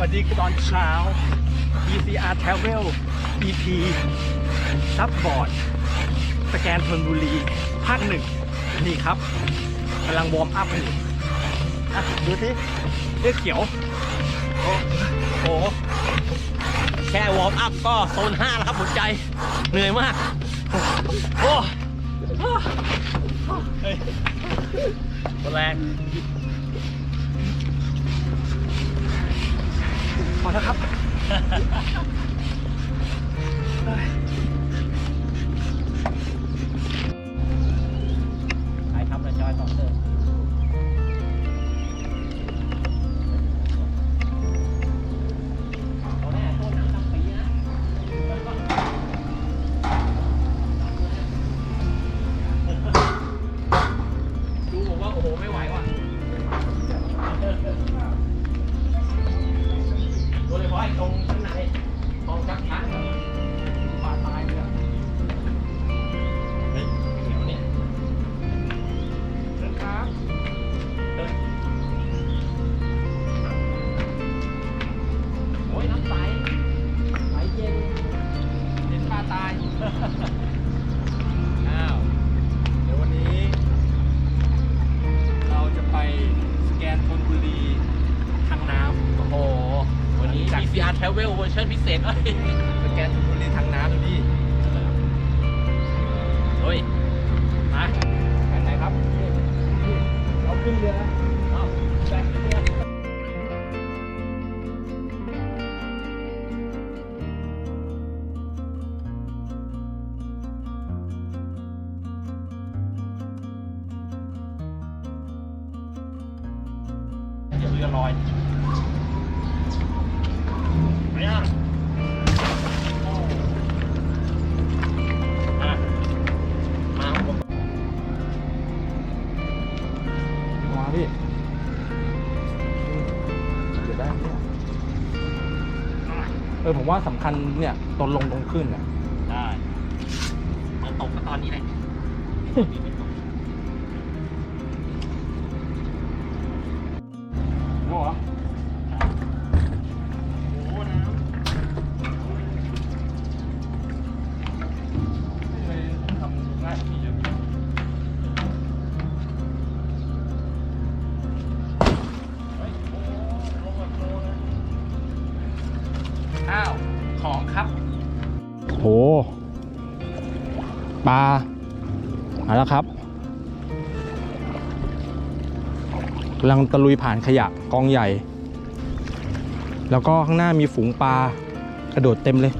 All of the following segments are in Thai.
วัสดีตอนเช้า ECR Travel EP ซับบอร์ด สแกนธนบุรี ภาคหนึ่ง นี่ครับกำลังวอร์มอัพอยู่อะดูสิเลือดเขียว โอ้โห แค่วอร์มอัพก็โซน5แล้วครับหัวใจ เหนื่อยมาก โอ้เฮ้ยแรง พอแล้วครับ ผมว่าสำคัญเนี่ยตอนลงตรงขึ้นเนี่ย กำลังตะลุยผ่านขยะกองใหญ่ แล้วก็ข้างหน้ามีฝูงปลากระโดดเต็มเลย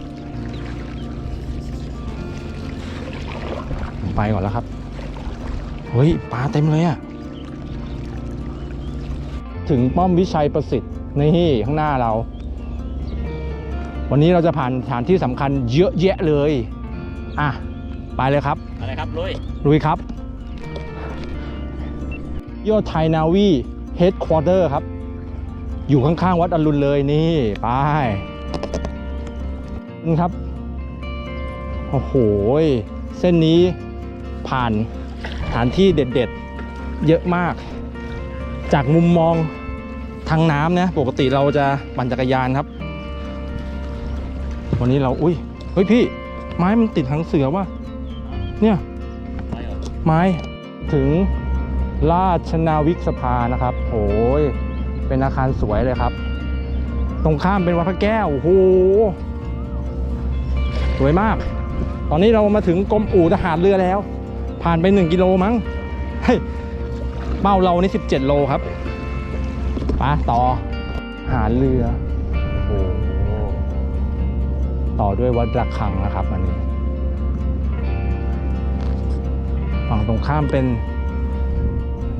ไปก่อนแล้วครับ เฮ้ยปลาเต็มเลยอะถึงป้อมวิชัยประสิทธิ์นี่ข้างหน้าเรา วันนี้เราจะผ่านสถานที่สำคัญเยอะแยะเลย อะ ไปเลยครับ อะไรครับลุยลุยครับ โยไทยนาวีเฮดควอเตอร์ครับ อยู่ข้างๆวัดอรุณเลยนี่ไปนี่ครับ โอ้โห เส้นนี้ผ่านสถานที่เด็ดๆ เยอะมาก จากมุมมองทางน้ำนะ ปกติเราจะปั่นจักรยานครับ วันนี้เราอุ้ย เฮ้ยพี่ ไม้มันติดหางเสือว่ะเนี่ย ไม้ถึง ราชนาวิกสภานะครับโอ้ยเป็นอาคารสวยเลยครับ ตรงข้ามเป็นวัดพระแก้วโอ้โหสวยมาก ตอนนี้เรามาถึงกรมอู่ทหารเรือแล้ว ผ่านไป 1 กิโลมั้งเฮ้ยเป้าเรานี่17 โลครับไปต่อหารเรือโอ้โหต่อด้วยวัดระฆังนะครับอันนี้ ฝั่งตรงข้ามเป็น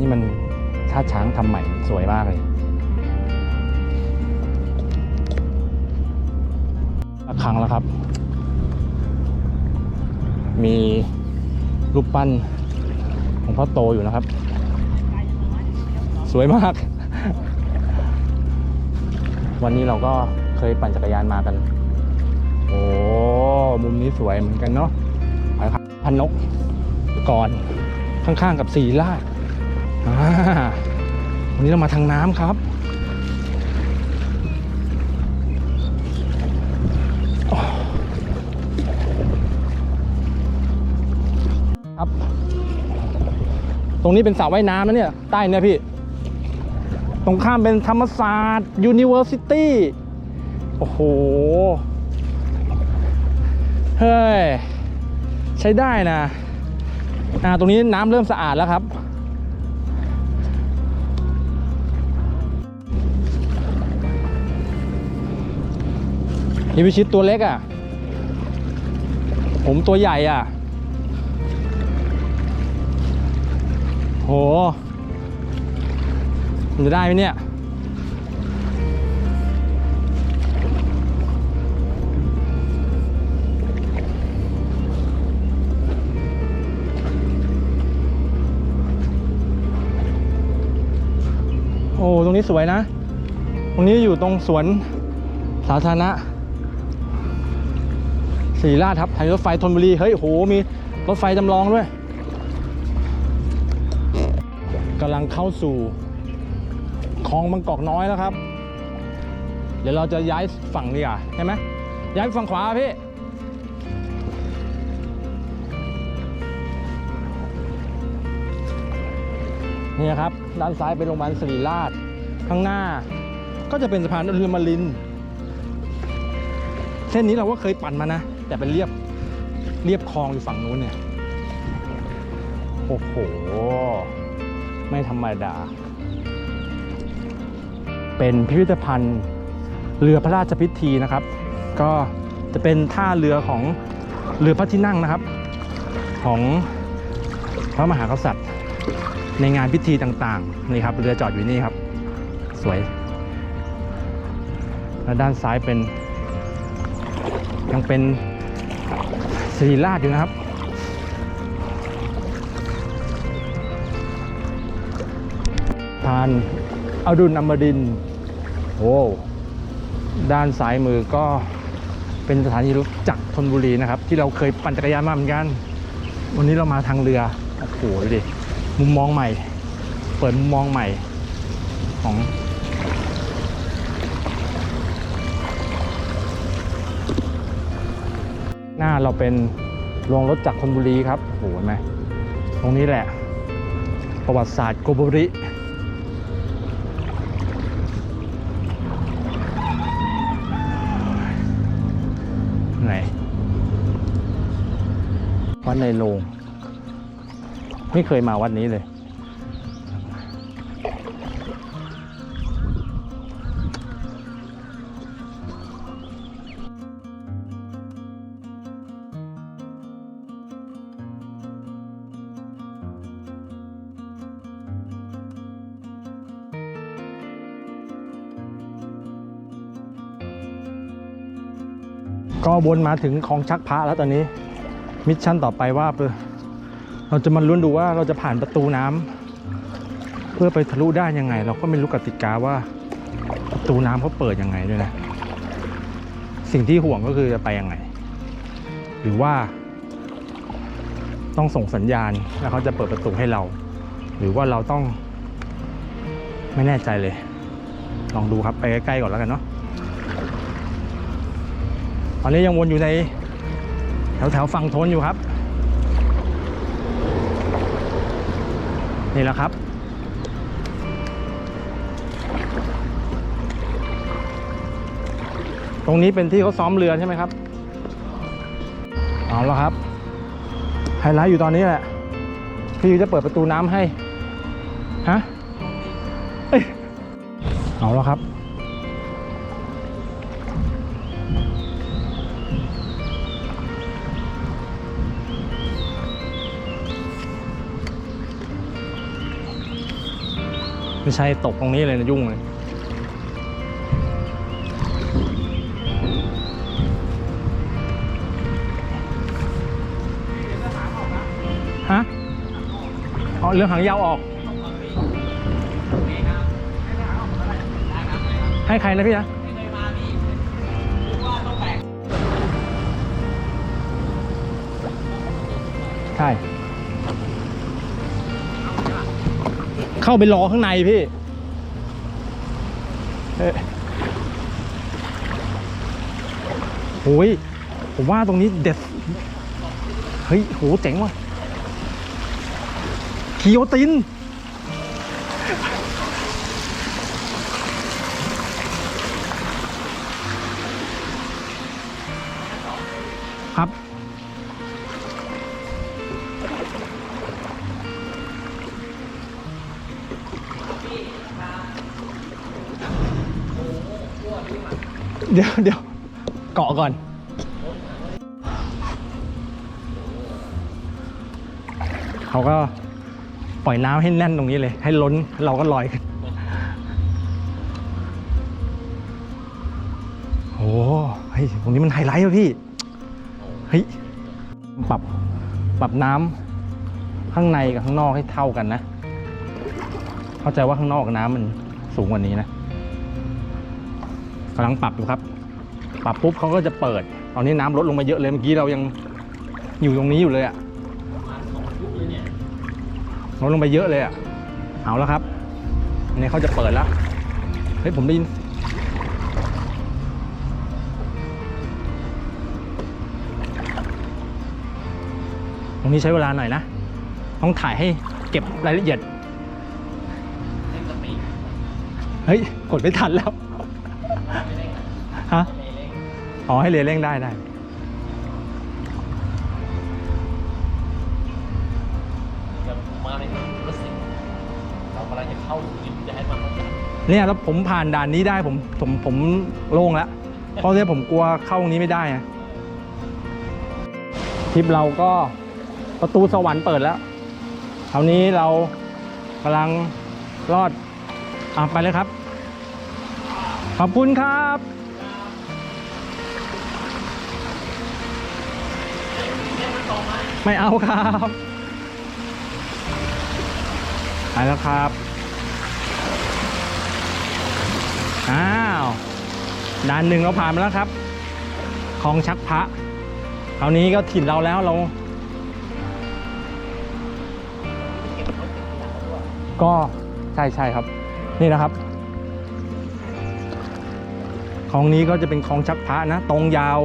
นี่มันท่าช้างทำใหม่สวยมากเลยระฆังแล้วครับ มีรูปปั้นของพ่อโตอยู่นะครับ สวยมาก วันนี้เราก็เคยปั่นจักรยานมากัน โอ้ มุมนี้สวยเหมือนกันเนาะไปครับพันนกก่อนข้างๆกับสีราช วันนี้เรามาทางน้ำครับครับ ตรงนี้เป็นสระว่ายน้ำนะเนี่ย ใต้เนี่ยพี่ ตรงข้ามเป็นธรรมศาสตร์ยูนิเวอร์ซิตี้โอ้โห เฮ้ย ใช้ได้นะอ่าตรงนี้น้ำเริ่มสะอาดแล้วครับ นี่พิชิตตัวเล็กอะ ผมตัวใหญ่อะ โห มันจะได้ไหมเนี่ยโอ้ ตรงนี้สวยนะ ตรงนี้อยู่ตรงสวนสาธารณะ สีราชครับทางรถไฟธนบุรี เฮ้ยโห มีรถไฟจำลองด้วยกำลังเข้าสู่คลองบางกอกน้อยแล้วครับ เดี๋ยวเราจะย้ายฝั่งดีกว่าใช่ไหมย้ายไปฝั่งขวาพี่นี่ครับ ด้านซ้ายเป็นโรงพยาบาลศิริราช ข้างหน้า ก็จะเป็นสะพานเรือมาริน เส้นนี้เราก็เคยปั่นมานะ แต่เป็นเรียบเรียบคลองอยู่ฝั่งนู้นเนี่ย โอ้โห ไม่ธรรมดา เป็นพิพิธภัณฑ์เรือพระราชพิธีนะครับ ก็จะเป็นท่าเรือของเรือพระที่นั่งนะครับ ของพระมหากษัตริย์ ในงานพิธีต่างๆนี่ครับเรือจอดอยู่นี่ครับ สวย และด้านซ้ายเป็นยังเป็น สิริราชอยู่นะครับทานอดุลอมรินโอ้ด้านซ้ายมือก็เป็นสถานีรถจักรธนบุรีนะครับ ที่เราเคยปั่นจักรยานมาเหมือนกัน วันนี้เรามาทางเรือโอ้โหดิมุมมองใหม่ เปิดมุมมองใหม่ของ หน้าเราเป็นโรงรถจากรธนบุรีครับโอ้โหเห็นไหมตรงนี้แหละ ประวัติศาสตร์โกโบริไหนวัดในโรงไม่เคยมาวัดนี้เลย ก็วนมาถึงคลองชักพระแล้วตอนนี้ มิชชั่นต่อไปว่า เราจะมาลุ้นดูว่าเราจะผ่านประตูน้ำเพื่อไปทะลุได้ยังไง เราก็ไม่รู้กติกาว่าประตูน้ำเขาเปิดยังไงด้วยนะ สิ่งที่ห่วงก็คือจะไปยังไง หรือว่า ต้องส่งสัญญาณแล้วเขาจะเปิดประตูให้เรา หรือว่าเราต้องไม่แน่ใจเลย ลองดูครับไปใกล้ๆก่อนแล้วกันเนาะ ตอนนี้ยังวนอยู่ในแถวแถวๆฝั่งทนอยู่ครับ นี่แหละครับ ตรงนี้เป็นที่เขาซ้อมเรือใช่ไหมครับ เอาแล้วครับไฮไลท์อยู่ตอนนี้แหละ พี่จะเปิดประตูน้ำให้ ฮะ เอ้เอาแล้วครับ ไม่ใช่ตกตรงนี้เลยนะยุ่งเลยฮะเอาเรื่องหางยาวออก ให้ใครนะพี่นะใช่ เข้าไปรอข้างในพี่เอ๊ะโอ้ยผมว่าตรงนี้เด็ด เฮ้ย โห เจ๋งว่ะคิโยติน เดี๋ยวเดี๋ยวเกาะก่อน เขาก็ปล่อยน้ำให้แน่นตรงนี้เลย ให้ล้นเราก็ลอยขึ้นโอ้เฮ้ยตรงนี้มันไฮไลท์อะพี่เฮ้ยปรับปรับน้ำข้างในกับข้างนอกให้เท่ากันนะ เข้าใจว่าข้างนอกน้ำมันสูงกว่านี้นะ กำลังปรับอยู่ครับ ปรับปุ๊บเขาก็จะเปิด ตอนนี้น้ำลดลงมาเยอะเลยเมื่อกี้เรายังอยู่ตรงนี้อยู่เลยอะลดลงไปเยอะเลยอะเอาแล้วครับอันนี้เขาจะเปิดแล้วเฮ้ยผมได้ยินตรงนี้ใช้เวลาหน่อยนะ ต้องถ่ายให้เก็บรายละเอียด เฮ้ย กดไม่ทันแล้ว ฮะไม่เล่นอ๋อให้เรือเร่งได้ได้จะมาในรถสิงเรากำลังจะเข้ายิมจะให้มันเข้าใจเนี่ยแล้วผมผ่านด่านนี้ได้ผมผมผมโล่งแล้วเพราะเนี่ยผมกลัวเข้าตรงนี้ไม่ได้นะทริปเราก็ประตูสวรรค์เปิดแล้วคราวนี้เรากำลังรอดอะไปเลยครับ ขอบคุณครับ ไม่เอาครับไปแล้วครับ อ้าวด่านหนึ่งเราผ่านมาแล้วครับคลองชักพระคราวนี้ก็ถิ่นเราแล้วเรา ก็ใช่ใช่ครับ นี่นะครับคลองนี้ก็จะเป็นคลองชักพระนะ ตรงยาว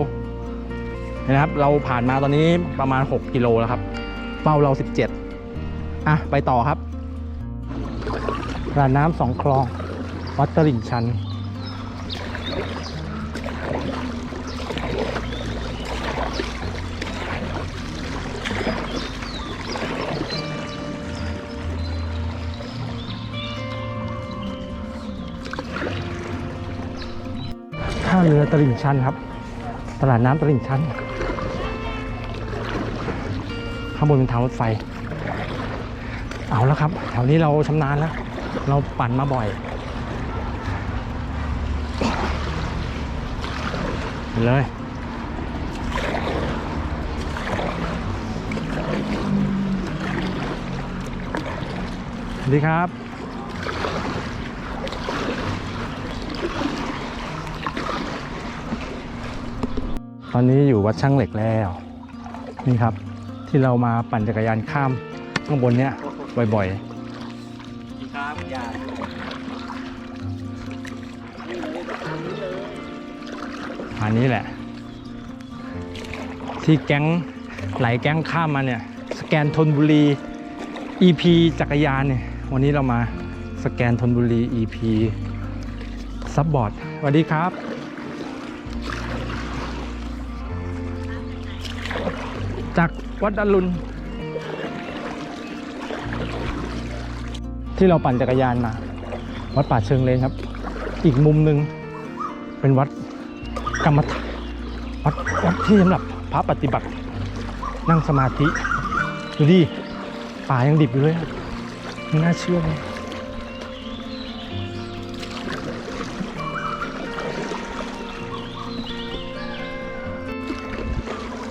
นะครับ เราผ่านมาตอนนี้ประมาณ 6 กิโลแล้วครับ เป้าเรา 17 อะ ไปต่อครับร้านน้ำสองคลอง วัดตลิ่งชัน ท่าเรือตลิ่งชันครับ ตลาดน้ำตลิ่งชัน ข้างบนเป็นทางรถไฟ เอาแล้วครับ แถวนี้เราชำนาญแล้ว เราปั่นมาบ่อย เลยสวัสดีครับ ตอนนี้อยู่วัดช่างเหล็กแล้ว นี่ครับ ที่เรามาปั่นจักรยานข้ามข้างบนเนี้ยบ่อยครับอย่าๆอันนี้แหละ ที่แก๊งไหลแก๊งข้ามมาเนี่ย สแกนธนบุรี EP จักรยานเนี่ย วันนี้เรามาสแกนธนบุรี EP ซับบอร์ดสวัสดีครับ วัดอรุณที่เราปั่นจักรยานมา วัดป่าเชิงเลนครับ อีกมุมหนึ่งเป็นวัดกรรมฐานวัดวัดที่สำหรับพระปฏิบัติ นั่งสมาธิดูดิป่ายังดิบอยู่เลยไม่น่าเชื่อเลย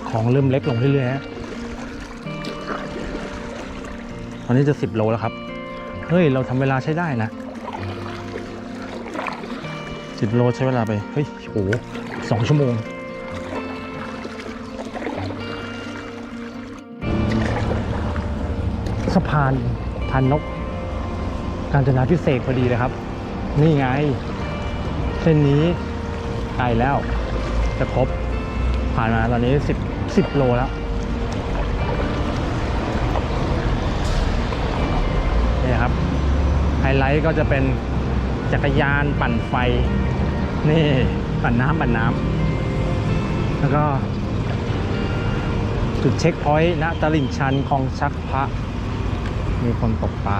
ของเริ่มเล็กลงเรื่อยๆฮะ ตอนนี้จะสิบโลแล้วครับ เฮ้ย เราทำเวลาใช้ได้นะสิบโลใช้เวลาไป เฮ้ย โอ้โหสองชั่วโมง สะพานพันนก การจนาพิเศษพอดีเลยครับ นี่ไง เส้นนี้ไกลแล้ว จะครบ ผ่านมาตอนนี้ 10 10 โลแล้ว นี่ครับไฮไลท์ก็จะเป็นจักรยานปั่นไฟ นี่ปั่นน้ำปั่นน้ำแล้วก็ จุดเช็คพอยต์ณตลิ่งชันคลองชักพระ มีคนตกปลา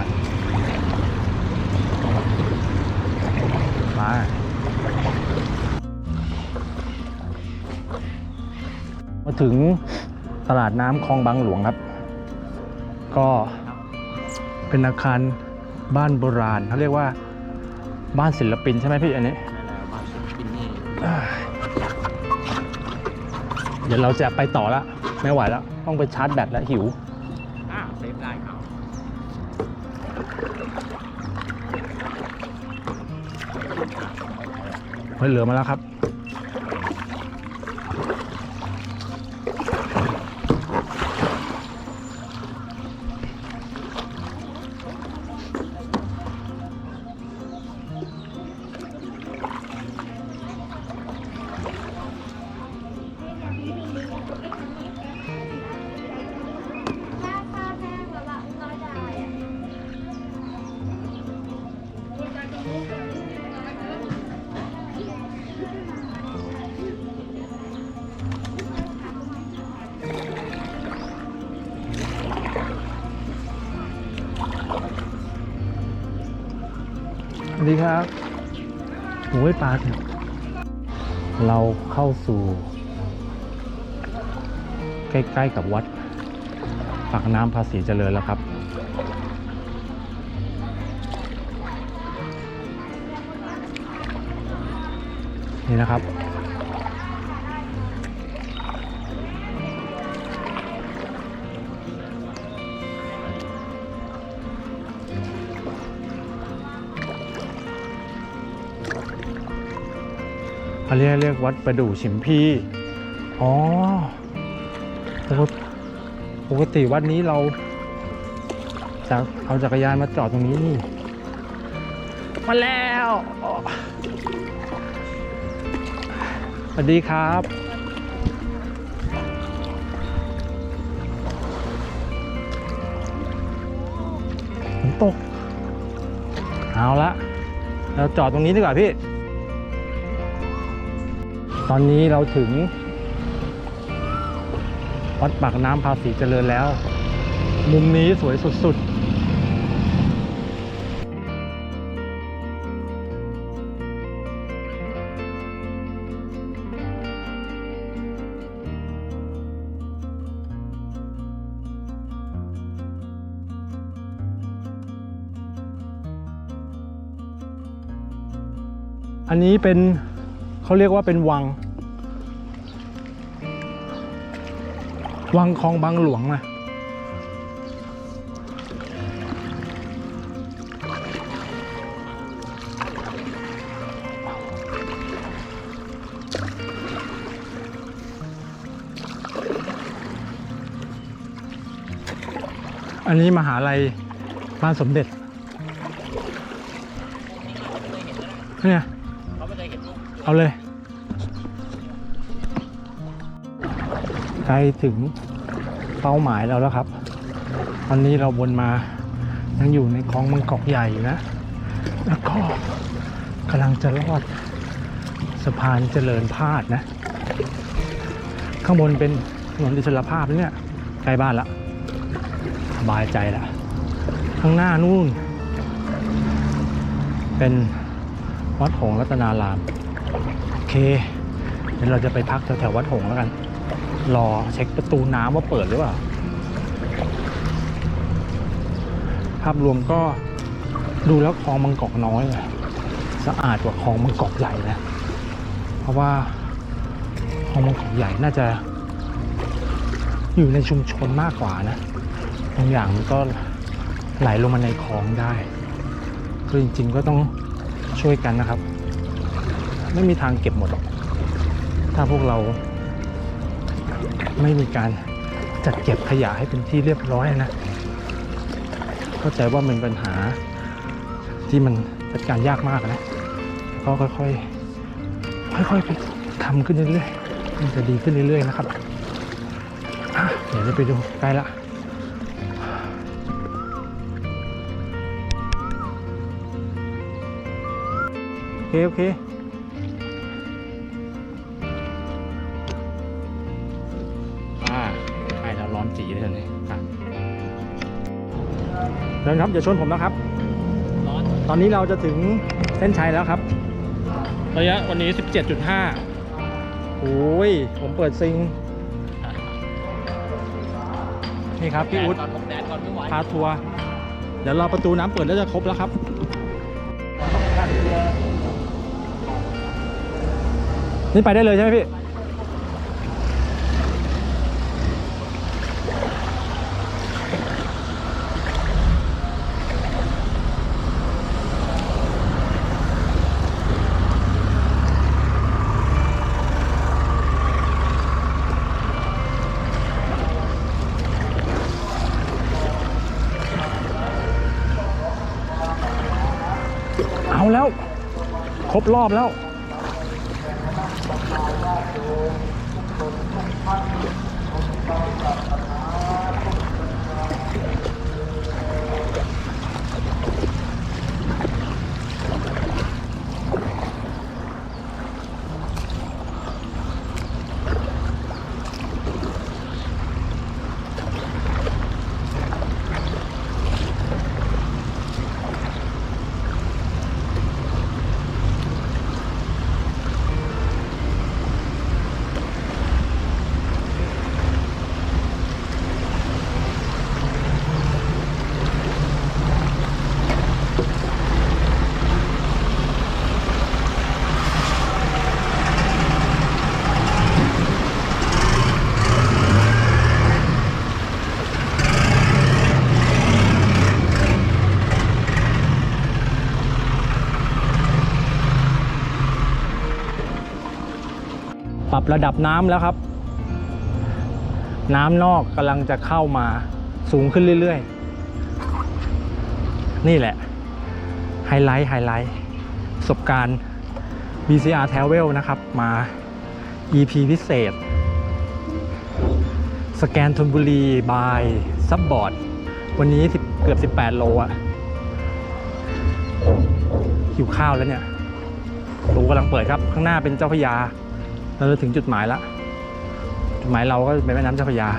มามาถึงตลาดน้ำคลองบางหลวงครับ ก็ เป็นอาคารบ้านโบราณเขาเรียกว่าบ้านศิลปินใช่ไหมพี่อันนี้นั่นแหละมาสุดกินนี่เดี๋ยวเราจะไปต่อละไม่ไหวแล้ว ต้องไปชาร์จแบตแล้วหิวอ่าเซฟได้ครับเฮ้ยเหลือมาแล้วครับ ดีครับโอ้ยปลาเนี่ยเราเข้าสู่ ใกล้ ๆ กับวัดปากน้ำภาษีเจริญแล้วครับ นี่นะครับ อันนี้เรียกวัดประดู่ฉิมพี อ๋อปกติปกติวัดนี้เราจะเอาจักรยานมาจอดตรงนี้นี่ มาแล้วอ๋อสวัสดีครับ ฝนตก เอาละ เราจอดตรงนี้ดีกว่าพี่ ตอนนี้เราถึง วัดปากน้ำภาษีเจริญแล้ว มุมนี้สวยสุด ๆอันนี้เป็น เขาเรียกว่าเป็นวัง วังคลองบางหลวงนะอันนี้มหาลัยบ้านสมเด็จเนี่ย เอาเลยใกล้ถึงเป้าหมายเราแล้วครับ ตอนนี้เราวนมายังอยู่ในคลองมังกอกใหญ่นะ แล้วก็กำลังจะลอดสะพานเจริญพาดนะ ข้างบนเป็นถนนอิสรภาพแล้วเนี่ยใกล้บ้านละสบายใจละข้างหน้านู่น เป็นวัดหงรัตนาราม เคเดี๋ยวเราจะไปพักแถวๆวัดหงแล้วกัน รอเช็คประตูน้ำว่าเปิดหรือเปล่า ภาพรวมก็ดูแล้วคลองมังกอกน้อยอะสะอาดกว่าคลองมังกอกใหญ่นะ เพราะว่าคลองมังกอกใหญ่น่าจะ อยู่ในชุมชนมากกว่านะบางอย่างมันก็ไหลลงมาในคลองได้คือจริงๆก็ต้องช่วยกันนะครับ ไม่มีทางเก็บหมดหรอก ถ้าพวกเรา ไม่มีการจัดเก็บขยะให้เป็นที่เรียบร้อยนะ เข้าใจว่ามันปัญหาที่มันจัดการยากมากนะก็ค่อยๆ ค่อยๆไปทำขึ้นเรื่อยๆ มันจะดีขึ้นเรื่อยๆ นะครับเดี๋ยวจะไปดูใกล้ละโอเค โอเค เดินครับอย่าชนผมนะครับ ร้อน ตอนนี้เราจะถึงเส้นชัยแล้วครับ ระยะวันนี้ 17.5 โอ้ย ผมเปิดซิง นี่ครับพี่อุ๊ด แดดก่อนผมแดดก่อนไม่ไหวพาทัวร์ เดี๋ยวเราประตูน้ำเปิดแล้วจะครบแล้วครับ นี่ไปได้เลยใช่ไหมพี่ รอบแล้ว รับระดับน้ำแล้วครับ น้ำนอกกำลังจะเข้ามาสูงขึ้นเรื่อยๆ นี่แหละไฮไลท์ไฮไลท์ประสบการณ์ BCR Travel นะครับ มา EP พิเศษ สแกนธนบุรีบายซับบอร์ด วันนี้เกือบ 18 โลอะหิวข้าวแล้วเนี่ยรูกำลังเปิดครับ ข้างหน้าเป็นเจ้าพยา เราถึงจุดหมายแล้วจุดหมายเราก็เป็นแม่น้ำเจ้าพระยา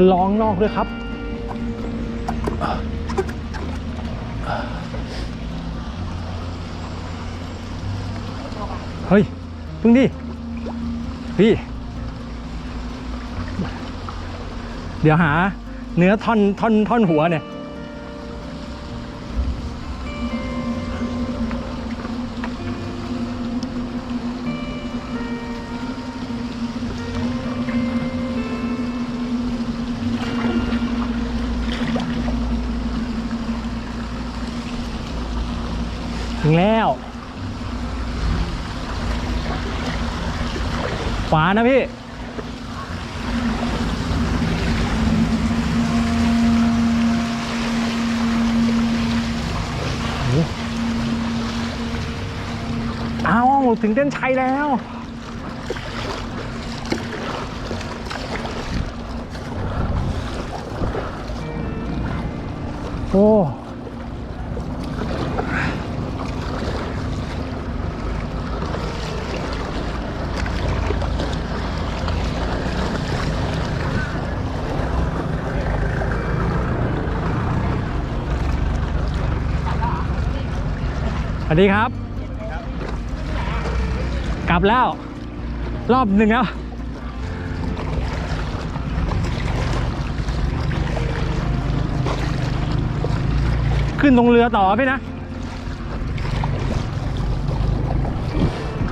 คนร้องนอกด้วยครับ เฮ้ย พึ่งดิ พี่ เดี๋ยวหา เนื้อท่อนท่อนท่อนหัวเนี่ย ขวานะพี่อ้โหเอาถึงเส้นชัยแล้ว โอ้ ดีครับ กลับแล้ว รอบหนึ่งแล้วขึ้นตรงเรือต่อพี่นะ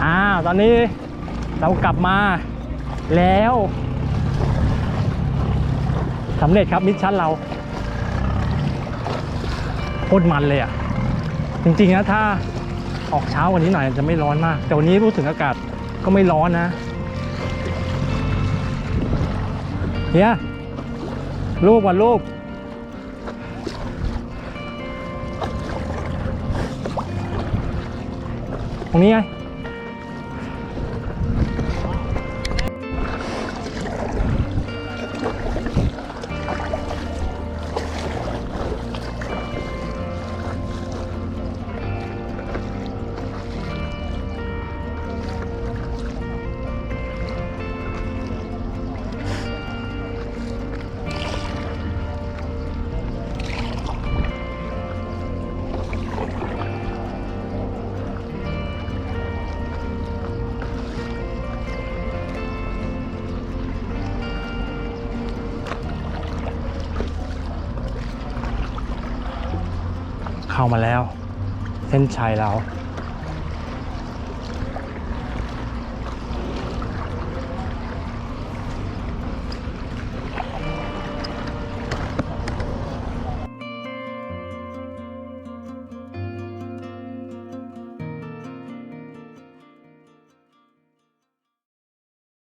อ่า ตอนนี้เรากลับมาแล้วสำเร็จครับมิชชั่นเราโคตรมันเลยอะ จริงๆนะถ้า ออกเช้ากว่านี้หน่อยจะไม่ร้อนมาก แต่วันนี้รู้สึกอากาศก็ไม่ร้อนนะเฮียรูปวันรูปตรงนี้ไง เข้ามาแล้ว เส้นชัยเรา